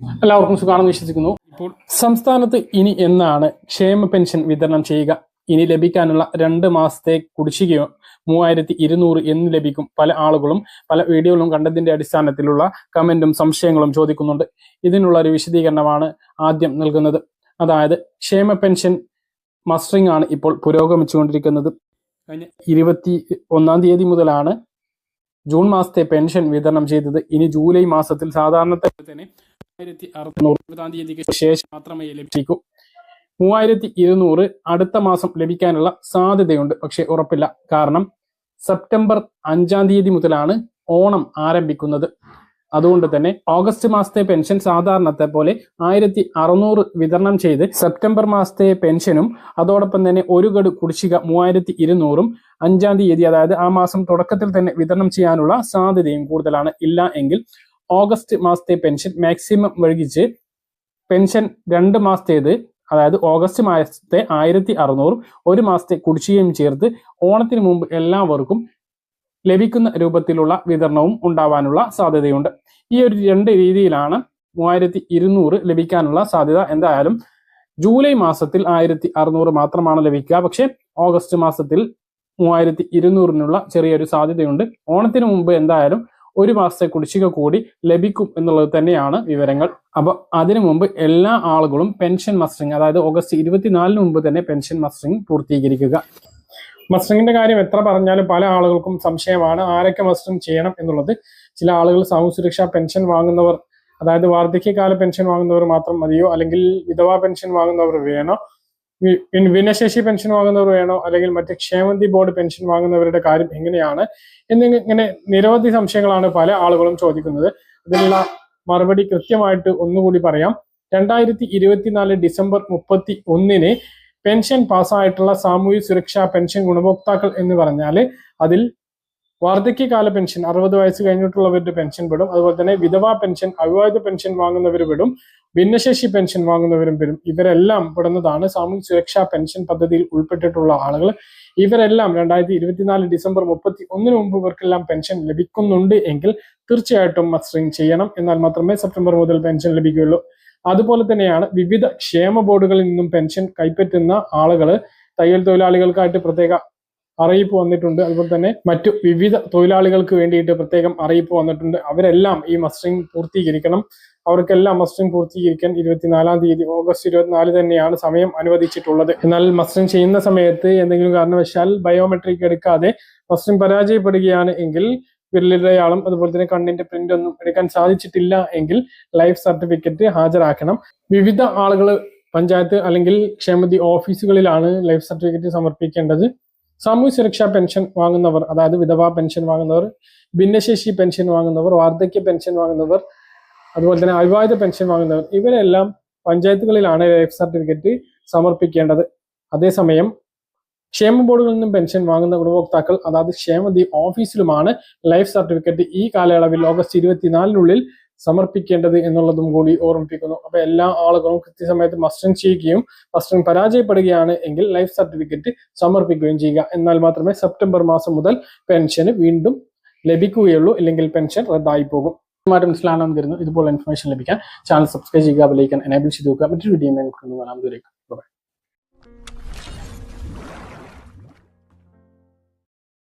എല്ലാവർക്കും സുഖമാണെന്ന് വിശ്വസിക്കുന്നു. ഇപ്പോൾ സംസ്ഥാനത്ത് ഇനി എന്നാണ് ക്ഷേമ പെൻഷൻ വിതരണം ചെയ്യുക? ഇനി ലഭിക്കാനുള്ള രണ്ട് മാസത്തെ കുടിശ്ശികയോ മൂവായിരത്തി ഇരുന്നൂറ് എന്ന് ലഭിക്കും. പല ആളുകളും പല വീഡിയോകളും കണ്ടതിന്റെ അടിസ്ഥാനത്തിലുള്ള കമന്റും സംശയങ്ങളും ചോദിക്കുന്നുണ്ട്. ഇതിനുള്ള ഒരു വിശദീകരണമാണ് ആദ്യം നൽകുന്നത്. അതായത് ക്ഷേമ പെൻഷൻ മസ്റ്ററിംഗ് ആണ് ഇപ്പോൾ പുരോഗമിച്ചുകൊണ്ടിരിക്കുന്നത്. കഴിഞ്ഞ ഇരുപത്തി ഒന്നാം തീയതി മുതലാണ് ജൂൺ മാസത്തെ പെൻഷൻ വിതരണം ചെയ്തത്. ഇനി ജൂലൈ മാസത്തിൽ സാധാരണത്തെ പോലെ തന്നെ മൂവായിരത്തി അറുന്നൂറ് ഇരുപതാം തീയതിക്ക് ശേഷം മാത്രമേ ലഭിക്കൂ. മൂവായിരത്തി ഇരുന്നൂറ് അടുത്ത മാസം ലഭിക്കാനുള്ള സാധ്യതയുണ്ട്. പക്ഷെ ഉറപ്പില്ല. കാരണം സെപ്റ്റംബർ അഞ്ചാം തീയതി മുതലാണ് ഓണം ആരംഭിക്കുന്നത്. അതുകൊണ്ട് തന്നെ ഓഗസ്റ്റ് മാസത്തെ പെൻഷൻ സാധാരണത്തെ പോലെ ആയിരത്തി അറുന്നൂറ് വിതരണം ചെയ്ത് സെപ്റ്റംബർ മാസത്തെ പെൻഷനും അതോടൊപ്പം തന്നെ ഒരു ഗഡു കുടിശ്ശിക മൂവായിരത്തി ഇരുന്നൂറും അഞ്ചാം തീയതി അതായത് ആ മാസം തുടക്കത്തിൽ തന്നെ വിതരണം ചെയ്യാനുള്ള സാധ്യതയും കൂടുതലാണ്. ഇല്ല എങ്കിൽ ഓഗസ്റ്റ് മാസത്തെ പെൻഷൻ മാക്സിമം വൈകിച്ച് പെൻഷൻ രണ്ട് മാസത്തേത് അതായത് ഓഗസ്റ്റ് മാസത്തെ ആയിരത്തി അറുന്നൂറും ഒരു മാസത്തെ കുടിശ്ശികയും ചേർത്ത് ഓണത്തിന് മുമ്പ് എല്ലാവർക്കും ലഭിക്കുന്ന രൂപത്തിലുള്ള വിതരണവും ഉണ്ടാവാനുള്ള സാധ്യതയുണ്ട്. ഈ ഒരു രണ്ട് രീതിയിലാണ് മൂവായിരത്തി ഇരുന്നൂറ് ലഭിക്കാനുള്ള സാധ്യത. എന്തായാലും ജൂലൈ മാസത്തിൽ ആയിരത്തി അറുന്നൂറ് മാത്രമാണ് ലഭിക്കുക. പക്ഷെ ഓഗസ്റ്റ് മാസത്തിൽ മൂവായിരത്തി ഇരുന്നൂറിനുള്ള ചെറിയൊരു സാധ്യതയുണ്ട്. ഓണത്തിന് മുമ്പ് എന്തായാലും ഒരു മാസത്തെ കുടിശ്ശിക കൂടി ലഭിക്കും എന്നുള്ളത് തന്നെയാണ് വിവരങ്ങൾ. അപ്പൊ അതിനു മുമ്പ് എല്ലാ ആളുകളും പെൻഷൻ മസ്റ്ററിങ് അതായത് ഓഗസ്റ്റ് ഇരുപത്തിനാലിന് മുമ്പ് തന്നെ പെൻഷൻ മസ്റ്ററിങ് പൂർത്തീകരിക്കുക. മസ്റ്ററിങ്ങിന്റെ കാര്യം എത്ര പറഞ്ഞാലും പല ആളുകൾക്കും സംശയമാണ് ആരൊക്കെ മസ്റ്ററിങ് ചെയ്യണം എന്നുള്ളത്. ചില ആളുകൾ സാമൂഹ്യ സുരക്ഷാ പെൻഷൻ വാങ്ങുന്നവർ അതായത് വാർദ്ധക്യകാല പെൻഷൻ വാങ്ങുന്നവർ മാത്രം മതിയോ? അല്ലെങ്കിൽ വിധവാ പെൻഷൻ വാങ്ങുന്നവർ വേണോ? ഭിന്നശേഷി പെൻഷൻ വാങ്ങുന്നവർ വേണോ? അല്ലെങ്കിൽ മറ്റ് ക്ഷേമന്തി ബോർഡ് പെൻഷൻ വാങ്ങുന്നവരുടെ കാര്യം എങ്ങനെയാണ്? എന്നിങ്ങനെ നിരവധി സംശയങ്ങളാണ് പല ആളുകളും ചോദിക്കുന്നത്. അതിനുള്ള മറുപടി കൃത്യമായിട്ട് ഒന്നുകൂടി പറയാം. രണ്ടായിരത്തി ഇരുപത്തിനാല് ഡിസംബർ മുപ്പത്തി ഒന്നിന് പെൻഷൻ പാസ്സായിട്ടുള്ള സാമൂഹ്യ സുരക്ഷാ പെൻഷൻ ഗുണഭോക്താക്കൾ എന്ന് പറഞ്ഞാൽ അതിൽ വാർദ്ധക്യകാല പെൻഷൻ അറുപത് വയസ്സ് കഴിഞ്ഞിട്ടുള്ളവരുടെ പെൻഷൻ പെടും അതുപോലെ തന്നെ വിധവാ പെൻഷൻ അവിവാഹിത പെൻഷൻ വാങ്ങുന്നവർ പെടും ഭിന്നശേഷി പെൻഷൻ വാങ്ങുന്നവരും വരും. ഇവരെല്ലാം പെടുന്നതാണ് സാമൂഹ്യ സുരക്ഷാ പെൻഷൻ പദ്ധതിയിൽ ഉൾപ്പെട്ടിട്ടുള്ള ആളുകൾ ഇവരെല്ലാം രണ്ടായിരത്തി ഇരുപത്തിനാല് ഡിസംബർ മുപ്പത്തി ഒന്നിന് മുമ്പ് ഇവർക്കെല്ലാം പെൻഷൻ ലഭിക്കുന്നുണ്ട് എങ്കിൽ തീർച്ചയായിട്ടും മസ്റ്ററിംഗ് ചെയ്യണം. എന്നാൽ മാത്രമേ സെപ്റ്റംബർ മുതൽ പെൻഷൻ ലഭിക്കുകയുള്ളൂ. അതുപോലെ തന്നെയാണ് വിവിധ ക്ഷേമ ബോർഡുകളിൽ നിന്നും പെൻഷൻ കൈപ്പറ്റുന്ന ആളുകൾ തയ്യൽ തൊഴിലാളികൾക്കായിട്ട് പ്രത്യേക അറിയിപ്പ് വന്നിട്ടുണ്ട്. അതുപോലെ തന്നെ മറ്റു വിവിധ തൊഴിലാളികൾക്ക് വേണ്ടിയിട്ട് പ്രത്യേകം അറിയിപ്പ് വന്നിട്ടുണ്ട്. അവരെല്ലാം ഈ മസ്റ്ററിംഗ് പൂർത്തീകരിക്കണം. അവർക്കെല്ലാം മസ്റ്ററിംഗ് പൂർത്തീകരിക്കാൻ ഇരുപത്തിനാലാം തീയതി ഓഗസ്റ്റ് ഇരുപത്തിനാല് തന്നെയാണ് സമയം അനുവദിച്ചിട്ടുള്ളത്. എന്നാൽ മസ്റ്ററിംഗ് ചെയ്യുന്ന സമയത്ത് എന്തെങ്കിലും കാരണവശാൽ ബയോമെട്രിക് എടുക്കാതെ മസ്റ്ററിംഗ് പരാജയപ്പെടുകയാണ് എങ്കിൽ വിരലിടയാളും അതുപോലെ തന്നെ കണ്ണിന്റെ പ്രിന്റ് ഒന്നും എടുക്കാൻ സാധിച്ചിട്ടില്ല എങ്കിൽ ലൈഫ് സർട്ടിഫിക്കറ്റ് ഹാജരാക്കണം. വിവിധ ആളുകൾ പഞ്ചായത്ത് അല്ലെങ്കിൽ ക്ഷേമതി ഓഫീസുകളിലാണ് ലൈഫ് സർട്ടിഫിക്കറ്റ് സമർപ്പിക്കേണ്ടത്. സാമൂഹ്യ സുരക്ഷാ പെൻഷൻ വാങ്ങുന്നവർ അതായത് വിധവാ പെൻഷൻ വാങ്ങുന്നവർ ഭിന്നശേഷി പെൻഷൻ വാങ്ങുന്നവർ വാർദ്ധക്യ പെൻഷൻ വാങ്ങുന്നവർ അതുപോലെ തന്നെ അവിവാഹിത പെൻഷൻ വാങ്ങുന്നവർ ഇവരെല്ലാം പഞ്ചായത്തുകളിലാണ് ലൈഫ് സർട്ടിഫിക്കറ്റ് സമർപ്പിക്കേണ്ടത്. അതേസമയം ക്ഷേമ ബോർഡുകളിൽ നിന്നും പെൻഷൻ വാങ്ങുന്ന ഗുണഭോക്താക്കൾ അതായത് ക്ഷേമതി ഓഫീസിലുമാണ് ലൈഫ് സർട്ടിഫിക്കറ്റ് ഈ കാലയളവിൽ ഓഗസ്റ്റ് ഇരുപത്തിനാലിനുള്ളിൽ സമർപ്പിക്കേണ്ടത് എന്നുള്ളതും കൂടി ഓർമ്മിപ്പിക്കുന്നു. അപ്പൊ എല്ലാ ആളുകളും കൃത്യസമയത്ത് മസ്റ്ററിംഗ് ചെയ്യുകയും മസ്റ്ററിംഗ് പരാജയപ്പെടുകയാണ് എങ്കിൽ ലൈഫ് സർട്ടിഫിക്കറ്റ് സമർപ്പിക്കുകയും ചെയ്യുക. എന്നാൽ മാത്രമേ സെപ്റ്റംബർ മാസം മുതൽ പെൻഷന് വീണ്ടും ലഭിക്കുകയുള്ളൂ. ഇല്ലെങ്കിൽ പെൻഷൻ റദ്ദായി പോകും. മാറ്റം മനസ്സിലാണെന്ന് കരുതുന്നു ഇതുപോലെ ഇൻഫർമേഷൻ ലഭിക്കാൻ ചാനൽ സബ്സ്ക്രൈബ് ചെയ്യുക ബെലൈക്കൻ എനേബിൾ ചെയ്ത് നോക്കുക മറ്റൊരു വീഡിയോ കാണാൻ ദൂരേക്ക്